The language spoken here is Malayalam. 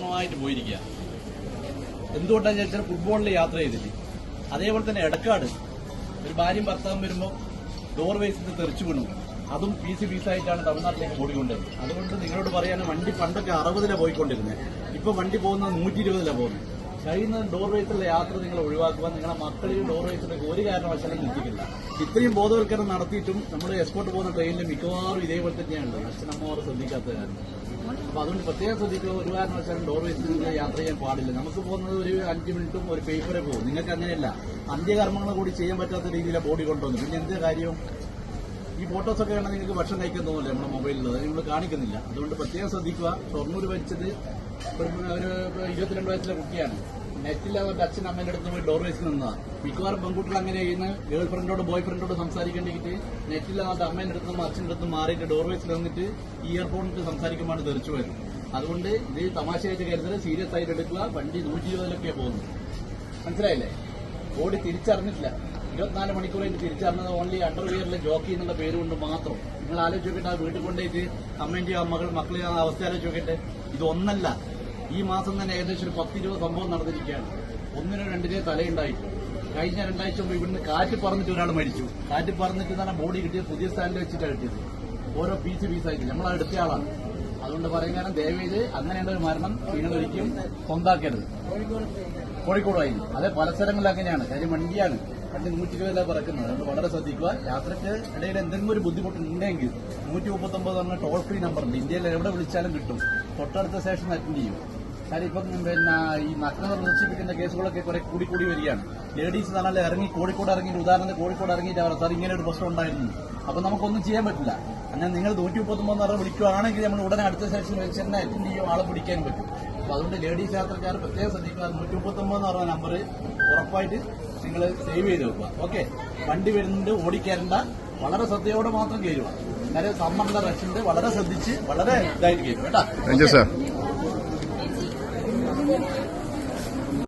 പൂർണമായിട്ട് പോയിരിക്കുക. എന്തുകൊണ്ടാണെന്ന് ചോദിച്ചാൽ ഫുട്ബോളിൽ യാത്ര ചെയ്തിട്ട്? അതേപോലെ തന്നെ എടക്കാട്. ഒരു ഭാര്യയും ഭർത്താവും വരുമ്പോൾ ഡോർ വേസിൽ തെറിച്ചു വീണു. അതും പീസ് പീസായിട്ടാണ് തമിഴ്നാട്ടിലേക്ക് ഓടിക്കൊണ്ടത് അതുകൊണ്ട് നിങ്ങളോട് പറയാൻ വണ്ടി പണ്ടൊക്കെ അറുപതിലാണ് പോയിക്കൊണ്ടിരുന്നത് ഇപ്പൊ വണ്ടി പോകുന്നത് നൂറ്റി ഇരുപതിലാണ് പോകുന്നത്. കഴിയുന്ന ഡോർ വേസിലെ യാത്ര നിങ്ങൾ ഒഴിവാക്കുക നിങ്ങളുടെ മക്കളിൽ ഡോർ വേസിലേക്ക് ഒരു കാരണവശാലും നിൽക്കില്ല. ഇത്രയും ബോധവൽക്കരണം നടത്തിയിട്ടും നമ്മൾ എക്സ്പോർട്ട് പോകുന്ന ട്രെയിനിൽ മിക്കവാറും ഇതേപോലെ തന്നെയാണ്. അച്ഛനമ്മമാർ ശ്രദ്ധിക്കാത്ത കാരണം അപ്പൊ അതുകൊണ്ട് പ്രത്യേകം ശ്രദ്ധിക്കുക. ഒരു കാരണവശാലും ഡോർ വേസിൽ യാത്ര ചെയ്യാൻ പാടില്ല. നമുക്ക് പോകുന്നത് ഒരു അഞ്ച് മിനിറ്റും ഒരു പേപ്പറെ പോകും. നിങ്ങൾക്ക് അങ്ങനെയല്ല. അന്ത്യകർമ്മങ്ങൾ കൂടി ചെയ്യാൻ പറ്റാത്ത രീതിയിലാണ് ബോഡി കൊണ്ടുവന്നു. പിന്നെ എന്ത് കാര്യവും ഈ ഫോട്ടോസ് ഒക്കെ നിങ്ങൾക്ക് ഭക്ഷണം കഴിക്കാൻ തോന്നില്ല നമ്മുടെ മൊബൈലിൽ അത് നിങ്ങൾ കാണിക്കുന്നില്ല. അതുകൊണ്ട് പ്രത്യേകം ശ്രദ്ധിക്കുക. ഷൊർണൂർ വെച്ചത് ഒരു ഇരുപത്തിരണ്ട് വയസ്സിലെ കുട്ടിയാണ്. നെറ്റിൽ അവരുടെ അച്ഛൻ അമ്മേന്റെ അടുത്ത് പോയി ഡോർ വെച്ച് നിന്നതാണ് മിക്കവാറും പെൺകുട്ടികൾ അങ്ങനെ ചെയ്യുന്ന. ഗേൾ ഫ്രണ്ടോട് ബോയ് ഫ്രണ്ടോട് സംസാരിക്കേണ്ടിട്ട് നെറ്റിൽ അവരുടെ അമ്മേന്റെ അടുത്ത് നിന്നും അച്ഛന്റെ അടുത്ത് മാറിയിട്ട് ഡോർ വെച്ച് നിന്നിട്ട് ഇയർഫോണിട്ട് സംസാരിക്കുമ്പോൾ തെറിച്ചു വരും അതുകൊണ്ട് ഇത് തമാശയായിട്ട് കരുതൽ സീരിയസ് ആയിട്ട് എടുക്കുക. വണ്ടി നൂറ്റി ഇരുപതിലൊക്കെയാണ് പോകുന്നത്. മനസ്സിലായില്ലേ? ഓടി തിരിച്ചറിഞ്ഞിട്ടില്ല. ഇരുപത്തിനാല് മണിക്കൂർ കഴിഞ്ഞ് തിരിച്ചറിഞ്ഞത് ഓൺലി അണ്ടർവിയറിലെ ജോക്കി എന്നുള്ള പേര് കൊണ്ട് മാത്രം. നിങ്ങൾ ആലോചിക്കട്ടെ ആ വീട്ടിൽ കൊണ്ടുപോയിട്ട് അമ്മേന്റെ ആ മകൾ മക്കളെ ആ അവസ്ഥ ആലോചിക്കട്ടെ ഇതൊന്നല്ല. ഈ മാസം തന്നെ ഏകദേശം ഒരു പത്തിരുപത് സംഭവം നടന്നിരിക്കുകയാണ്. ഒന്നിനോ രണ്ടിനോ തലയുണ്ടായിട്ട് കഴിഞ്ഞ രണ്ടാഴ്ച മുമ്പ് ഇവിടുന്ന് കാറ്റ് പറഞ്ഞിട്ട് ഒരാൾ മരിച്ചു. കാറ്റ് പറഞ്ഞിട്ട് തന്നെ ബോഡി കിട്ടിയത് പുതിയ സ്റ്റാൻഡിൽ വെച്ചിട്ടാണ് കിട്ടിയത്. ഓരോ പീസ് പീസായിട്ട് നമ്മൾ എടുത്ത ആളാണ്. അതുകൊണ്ട് പറയും കാരണം ദയവേത് അങ്ങനെയുള്ള ഒരു മരണം നിങ്ങളൊരിക്കും സ്വന്താക്കരുത്. കോഴിക്കോടായിരുന്നു അതെ പല അങ്ങനെയാണ്. കാര്യം വണ്ടിയാണ്. വണ്ടി നൂറ്റി ഇരുപതിലാണ് പറക്കുന്നത്. അതുകൊണ്ട് വളരെ ശ്രദ്ധിക്കുക. യാത്രയ്ക്ക് ഇടയിൽ എന്തെങ്കിലും ഒരു ബുദ്ധിമുട്ടുണ്ടെങ്കിൽ നൂറ്റി മുപ്പത്തൊമ്പത് പറഞ്ഞ ടോൾ ഫ്രീ നമ്പറുണ്ട് ഇന്ത്യയിൽ എവിടെ വിളിച്ചാലും കിട്ടും. തൊട്ടടുത്ത സ്റ്റേഷൻ അറ്റൻഡ് ചെയ്യും. കാര്യം ഇപ്പം പിന്നെ ഈ നഗ്നത പ്രദർശിപ്പിക്കുന്ന കേസുകളൊക്കെ കുറെ കൂടി കൂടി വരികയാണ്. ലേഡീസ് പറഞ്ഞാൽ ഇറങ്ങി കോഴിക്കോട് ഇറങ്ങി ഉദാഹരണത്തിന് കോഴിക്കോട് ഇറങ്ങിയിട്ട് അവർ സാർ ഇങ്ങനെ ഒരു പ്രശ്നം ഉണ്ടായിരുന്നു. അപ്പൊ നമുക്കൊന്നും ചെയ്യാൻ പറ്റില്ല. അങ്ങനെ നിങ്ങൾ നൂറ്റി മുപ്പത്തൊമ്പത് പറഞ്ഞാൽ വിളിക്കുകയാണെങ്കിൽ നമ്മൾ ഉടനെ അടുത്ത സെക്ഷൻ വെച്ച് തന്നെ അറ്റൻഡ് ചെയ്യും? ആളെ പിടിക്കാൻ പറ്റും. അപ്പൊ അതുകൊണ്ട് ലേഡീസ് യാത്രക്കാർ പ്രത്യേകം ശ്രദ്ധിക്കുക. നൂറ്റി മുപ്പത്തൊമ്പത് എന്ന് പറഞ്ഞ നമ്പർ ഉറപ്പായിട്ട് നിങ്ങൾ സേവ് ചെയ്ത് വെക്കുക. ഓക്കെ വണ്ടി വരുന്നുണ്ട് ഓടിക്കയറണ്ട. വളരെ ശ്രദ്ധയോടെ മാത്രം കയറുക. അന്നേരം സമ്മർദ്ദ റഷുണ്ട് വളരെ ശ്രദ്ധിച്ച് വളരെ ഇതായിട്ട് കയറും കേട്ടോ സാർ